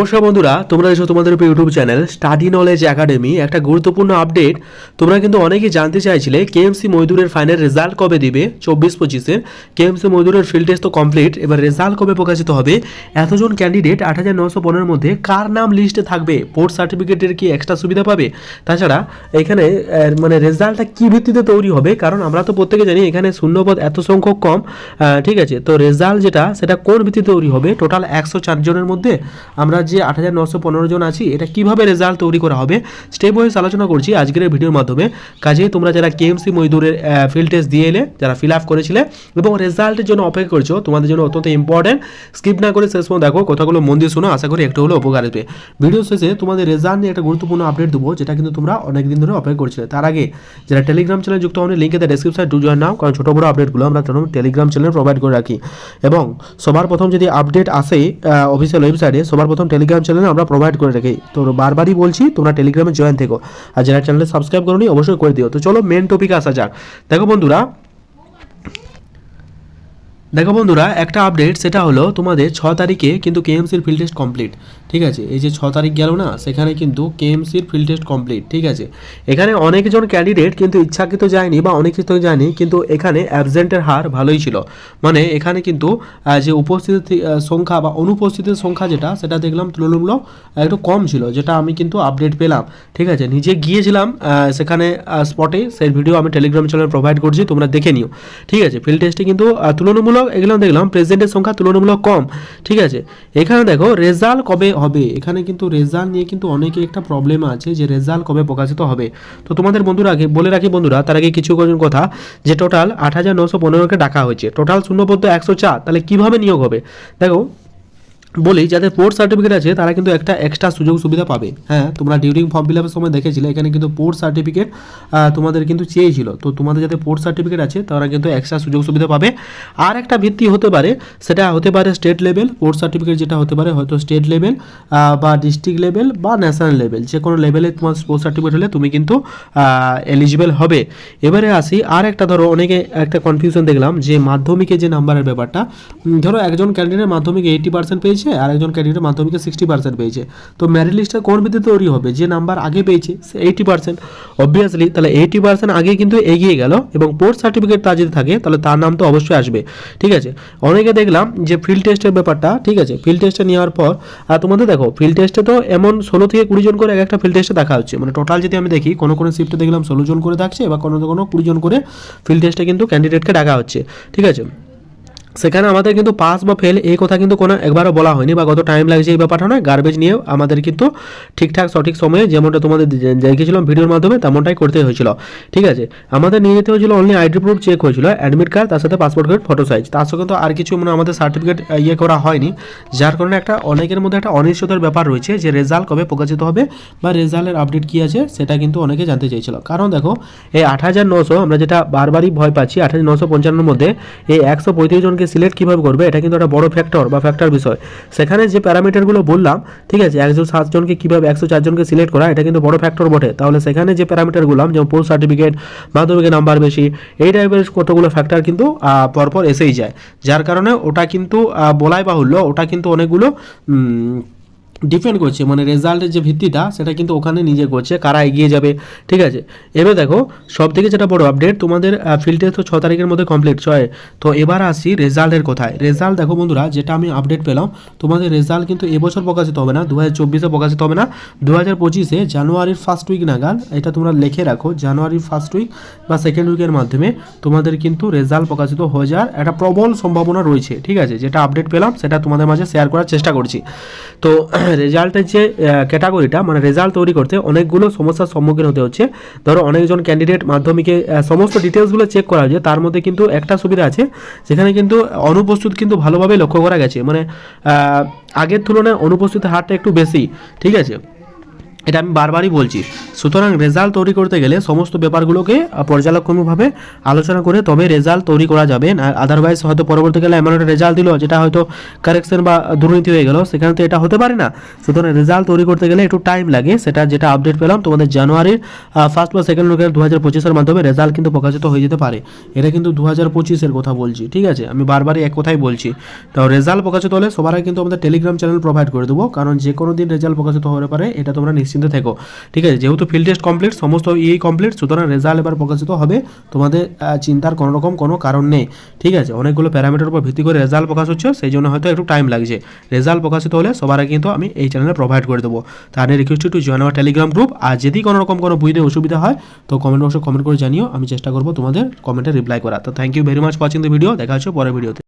নমস্কার বন্ধুরা, তোমরা এসো তোমাদের উপর YouTube channel study knowledge academy. একটা গুরুত্বপূর্ণ আপডেট, তোমরা কিন্তু অনেকেই জানতে চাইছিলে, কেএমসি মজদুরের ফাইনাল রেজাল্ট কবে দিবে? চব্বিশ পঁচিশের কেএমসি মজদুরের ফিল্ড টেস্ট তো কমপ্লিট এবার রেজাল্ট কবে প্রকাশিত হবে? এতজন ক্যান্ডিডেট আট হাজার নশো পনেরোর মধ্যে কার নাম লিস্টে থাকবে? পোর্ট সার্টিফিকেটের কি এক্সট্রা সুবিধা পাবে? তাছাড়া এখানে মানে রেজাল্টটা কী ভিত্তিতে তৈরি হবে? কারণ আমরা তো প্রত্যেকে জানি এখানে শূন্যপদ এত সংখ্যক কম। ঠিক আছে, তো রেজাল্ট যেটা, সেটা কোন ভিত্তিতে তৈরি হবে? টোটাল একশো চারজনের মধ্যে আমরা যে আট হাজার নশো পনেরো জন আছি, এটা কীভাবে রেজাল্ট তৈরি করা হবে? স্টেপ ওয়াইজ আলোচনা করছি আজকের ভিডিওর মাধ্যমে। কাজেই তোমরা যারা কেএমসি মজদুরের ফিল্ড টেস্ট দিয়ে এলে, যারা ফিল আপ করেছিলে এবং রেজাল্টের জন্য অপেক্ষা করছ, তোমাদের জন্য অত্যন্ত ইম্পর্টেন্ট স্কিপ না করে শেষ পর্যন্ত দেখো, কথাগুলো মন দিয়ে শোনো, আশা করি একটু হলেও উপকার আসবে। ভিডিও শেষে তোমাদের রেজাল্ট নিয়ে একটা গুরুত্বপূর্ণ আপডেট দেবো, যেটা কিন্তু তোমরা অনেক দিন ধরে অপেক্ষা করছিলে। তার আগে যারা টেলিগ্রাম চ্যানেল যুক্ত হন লিঙ্কে ডেসক্রিপশন টু জয়েন নাও, কারণ ছোটো বড় আপডেটগুলো আমরা টেলিগ্রাম চ্যানেল প্রোভাইড করে রাখি। এবং সবার প্রথম যদি আপডেট আসে অফিসিয়াল ওয়েবসাইটে সবার প্রথম টেলিগ্রাম চ্যানেলে আমরা প্রোভাইড করে রাখি তো বারবারই বলছি, তোমরা টেলিগ্রামে জয়েন থেকো। আর যারা চ্যানেলে সাবস্ক্রাইব করো অবশ্যই করে দিও। তো চলো মেন টপিকে আসা যাক। দেখো বন্ধুরা দেখো বন্ধুরা একটা আপডেট সেটা হলো তোমাদের ছ তারিখে কিন্তু কেএমসির ফিল্ড টেস্ট কমপ্লিট ঠিক আছে? এই যে ছ তারিখ গেল না সেখানে কিন্তু কেএমসির ফিল্ড টেস্ট কমপ্লিট ঠিক আছে? এখানে অনেকজন ক্যান্ডিডেট কিন্তু ইচ্ছাকৃত যায়নি বা কিছু যায়নি কিন্তু এখানে অ্যাবসেন্টের হার ভালোই ছিল। মানে এখানে কিন্তু যে উপস্থিতির আহ, সংখ্যা বা অনুপস্থিতির সংখ্যা যেটা সেটা দেখলাম তুলনামূলক একটু কম ছিল যেটা আমি কিন্তু আপডেট পেলাম ঠিক আছে? নিজে গিয়েছিলাম সেখানে স্পটে সেই ভিডিও আমি টেলিগ্রাম চ্যানেল প্রোভাইড করছি তোমরা দেখে নিও ঠিক আছে? ফিল্ড টেস্টে কিন্তু আহ, তুলনামূলক এগুলো দেখলাম প্রেজেন্টের সংখ্যা তুলনামূলক কম। ঠিক আছে? এখানে দেখো রেজাল্ট কবে হবে? এখানে কিন্তু রেজাল্ট নিয়ে কিন্তু অনেকে একটা প্রবলেম আছে যে রেজাল্ট কবে প্রকাশিত হবে। তো তোমাদের বন্ধুরা, আগে বলে রাখি বন্ধুরা, তার আগে কিছু কজন কথা, যে টোটাল আট হাজার নশো পনেরোকে ডাকা হয়েছে। টোটাল শূন্যপদ্য একশো চার, তাহলে কীভাবে নিয়োগ হবে? দেখো বলি, যাদের পোর্ট সার্টিফিকেট আছে, তারা কিন্তু একটা এক্সট্রা সুযোগ সুবিধা পাবে। হ্যাঁ তোমরা ডিউরিং ফর্ম ফিল আপের সময় দেখেছিলে, এখানে কিন্তু পোর্ট সার্টিফিকেট তোমাদের কিন্তু চেয়েছিল। তো তোমাদের যাদের পোর্ট সার্টিফিকেট আছে, তারা কিন্তু এক্সট্রা সুযোগ সুবিধা পাবে। আর একটা ভিত্তি হতে পারে, সেটা হতে পারে স্টেট লেভেল পোর্ট সার্টিফিকেট যেটা হতে পারে, হয়তো স্টেট লেভেল বা ডিস্ট্রিক্ট লেভেল বা ন্যাশনাল লেভেল যে কোনো লেভেলে তোমার পোর্ট সার্টিফিকেট হলে তুমি কিন্তু এলিজিবল হবে। এবারে আসি, আর একটা ধরো, অনেকে একটা কনফিউশন দেখলাম যে মাধ্যমিকে যে নাম্বারের ব্যাপারটা ধরো একজন ক্যান্ডিডেট মাধ্যমিকে এইটি পার্সেন্ট পেয়েছে আর একজন ক্যান্ডিডেট মাধ্যমিকে সিক্সটি পার্সেন্ট পেয়েছে। তো মেরিট লিস্টটা কোন ভিত্তিতে তৈরি হবে? যে নাম্বার আগে পেয়েছে, সে এইটি পার্সেন্ট অবভিয়াসলি তাহলে এইটি পার্সেন্ট আগে কিন্তু এগিয়ে গেল এবং পোর্ট সার্টিফিকেট তার যদি থাকে, তাহলে তার নাম তো অবশ্যই আসবে। ঠিক আছে? অনেকে দেখলাম যে ফিল্ড টেস্টের ব্যাপারটা, ঠিক আছে? ফিল্ড টেস্টে নেওয়ার পর, আর তোমাদের দেখো ফিল্ড টেস্টে তো এমন ষোলো থেকে কুড়ি জন করে এক একটা ফিল্ড টেস্টে দেখা হচ্ছে। মানে টোটাল যদি আমি দেখি, কোনো কোনো শিফটে দেখলাম ষোলো জন করে থাকছে, বা কোনো কোনো কুড়ি জন করে ফিল্ড টেস্টে কিন্তু ক্যান্ডিডেটকে ডাকা হচ্ছে। ঠিক আছে? সেখানে আমাদের কিন্তু পাস বা ফেল এই কথা কিন্তু কোনো একবারও বলা হয়নি বা কত টাইম লাগছে এই ব্যাপারটা নয়। গার্বেজ নিয়ে আমাদের কিন্তু ঠিকঠাক সঠিক সময়ে যেমনটা তোমাদের দেখিয়েছিলাম ভিডিওর মাধ্যমে, তেমনটাই করতে হয়েছিল। ঠিক আছে? আমাদের নিয়ে যেতে হয়েছিল অনলি আইডি প্রুফ চেক হয়েছিল অ্যাডমিট কার্ড তার সাথে পাসপোর্ট কার্ড ফটো সাইজ তার সঙ্গে তো আর কিছু মানে আমাদের সার্টিফিকেট ইয়ে করা হয়নি। যার কারণে একটা অনেকের মধ্যে একটা অনিশ্চয়তার ব্যাপার রয়েছে যে রেজাল্ট কবে প্রকাশিত হবে বা রেজাল্টের আপডেট কী আছে সেটা কিন্তু অনেকে জানতে চেয়েছিল। কারণ দেখো, এই আট হাজার নশো আমরা যেটা বারবারই ভয় পাচ্ছি আট হাজার নশো পঞ্চান্নর মধ্যে এই একশো পঁয়ত্রিশ জনকে সিলেক্ট কীভাবে করবে, এটা কিন্তু একটা বড় ফ্যাক্টর বা ফ্যাক্টর বিষয়। সেখানে যে প্যারামিটারগুলো বললাম, ঠিক আছে একশো সাতজনকে কীভাবে একশো চারজনকে সিলেক্ট করা, এটা কিন্তু বড় ফ্যাক্টর বটে। তাহলে সেখানে যে প্যারামিটারগুলো যেমন পোস্ট সার্টিফিকেট মাধ্যমিকের নাম্বার বেশি, এই টাইপের কতগুলো ফ্যাক্টর কিন্তু পরপর এসেই যায়। যার কারণে ওটা কিন্তু বলাই বাহুল্য, ওটা কিন্তু অনেকগুলো ডিপেন্ড করছে মানে রেজাল্টের যে ভিত্তিটা, সেটা কিন্তু ওখানে নিজে করছে, কারা এগিয়ে যাবে, ঠিক আছে? এবার দেখো সব থেকে যেটা বড় আপডেট তোমাদের ফিল্ড টেস্ট তো ছ তারিখের মধ্যে কমপ্লিট ছয়। তো এবার আসি রেজাল্টের কোথায়। রেজাল্ট দেখো বন্ধুরা, যেটা আমি আপডেট পেলাম, তোমাদের রেজাল্ট কিন্তু এবছর প্রকাশিত হবে না দু হাজার চব্বিশে প্রকাশিত হবে না। দু হাজার পঁচিশে জানুয়ারির ফার্স্ট উইক নাগাদ এটা তোমরা লিখে রাখো, জানুয়ারির ফার্স্ট উইক বা সেকেন্ড উইকের মাধ্যমে তোমাদের কিন্তু রেজাল্ট প্রকাশিত হয়ে যাওয়ার একটা প্রবল সম্ভাবনা রয়েছে, ঠিক আছে? যেটা আপডেট পেলাম, সেটা তোমাদের মাঝে শেয়ার করার চেষ্টা করছি। তো রেজাল্টের যে ক্যাটাগরিটা মানে রেজাল্ট তৈরি করতে অনেকগুলো সমস্যার সম্মুখীন হতে হচ্ছে। ধরো, অনেকজন ক্যান্ডিডেট মাধ্যমিকে সমস্ত ডিটেলসগুলো চেক করা হয়েছে তার মধ্যে কিন্তু একটা সুবিধা আছে, যেখানে কিন্তু অনুপস্থিত কিন্তু ভালোভাবে লক্ষ্য করা গেছে। মানে আগের তুলনায় অনুপস্থিত হারটা একটু বেশি, ঠিক আছে? এটা আমি বারবারই বলছি। সুতরাং রেজাল্ট তৈরি করতে গেলে সমস্ত ব্যাপারগুলোকে আহ, পর্যালোচনাভাবে আলোচনা করে তবে রেজাল্ট তৈরি করা যাবে। আর আদারওয়াইজ হয়তো পরবর্তীকালে এমন একটা রেজাল্ট দিল যেটা হয়তো কারেকশন বা দুর্নীতি হয়ে গেল। সেখানে তো এটা হতে পারে না। সুতরাং রেজাল্ট তৈরি করতে গেলে একটু টাইম লাগে। সেটা যেটা আপডেট পেলাম তোমাদের জানুয়ারির ফার্স্ট বা সেকেন্ড উইকের দু হাজার পঁচিশের মাধ্যমে রেজাল্ট কিন্তু প্রকাশিত হয়ে যেতে পারে। এটা কিন্তু দু হাজার পঁচিশের কথা বলছি ঠিক আছে? আমি বারবারই এক কথাই বলছি। তো রেজাল্ট প্রকাশিত হলে সবার কিন্তু আমাদের টেলিগ্রাম চ্যানেল প্রোভাইড করে দেবো। কারণ যে কোনো দিন রেজাল্ট প্রকাশিত হতে পারে এটা তোমরা নিশ্চিন্তে থেকো। ঠিক আছে? যেহেতু ফিল্ড টেস্ট কমপ্লিট সমস্ত ইই কমপ্লিট সুতরাং রেজাল্ট এবার প্রকাশিত হবে। তোমাদের চিন্তার কোনো রকম কোনো কারণ নেই। ঠিক আছে? অনেকগুলো প্যারামিটার উপর ভিত্তি করে রেজাল্ট প্রকাশ হচ্ছে, সেই জন্য হয়তো একটু টাইম লাগছে। রেজাল্ট প্রকাশিত হলে সবার কিন্তু আমি এই চ্যানেলে প্রোভাইড করে দেবো। তার রিকোয়েস্ট টু জয়েন আমার টেলিগ্রাম গ্রুপ আর যদি কোনো রকম কোনো বুঝতে অসুবিধা হয়, তো কমেন্ট বক্সে কমেন্ট করে জানিও। আমি চেষ্টা করব তোমাদের কমেন্টে রিপ্লাই করা তো thank you very much watching the video দেখা হচ্ছে পরের ভিডিওতে